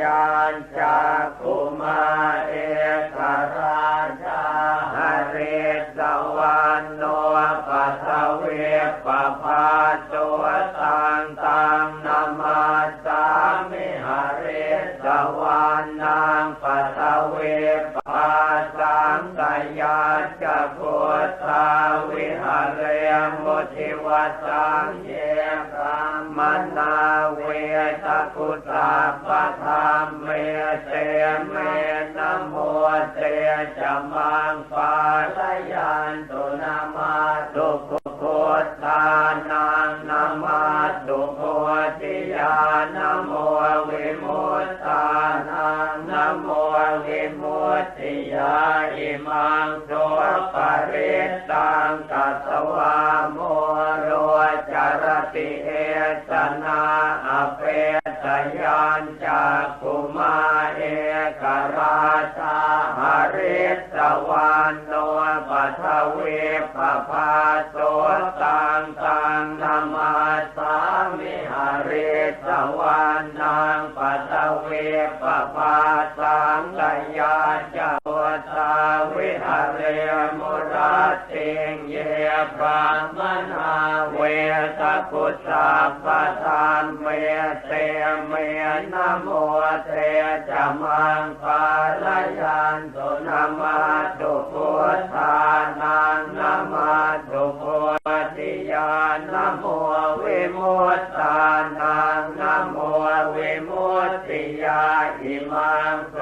ญาณจากขุมาเอกราชาหริสวานโนปัสเวปปาตัวตังตังนามาสามิหริสวานนางปัสเวปปัายาจะพุทธาวิหารเรมุทิวสังเยกามนาเวตกุตาปะธรรมเมเตเมนะโมเตจะมังปาลยันตุนามาตุพุพุทธานังนามาตุโพธิญาณโมวิมุตตานังนโม ติยาอิมังโสปริตตังกัสวาโมโรจารติเอสนาอเปตยานจากกุมาเอกราชาหริสวานโนปัทเวปภาโสตังตังนามา สวานนางปัทเวปภาสังกายาจะพุทธาวิหารเรมุรัตติงเยปรามนาเวตกุสาปทานเมเตเมนโมเตจมังปาลยันตุนามาตุพุทธานังนามาตุโพธิญาณโมวิมุตตานัง นโมวิมุตติยาอิมังโส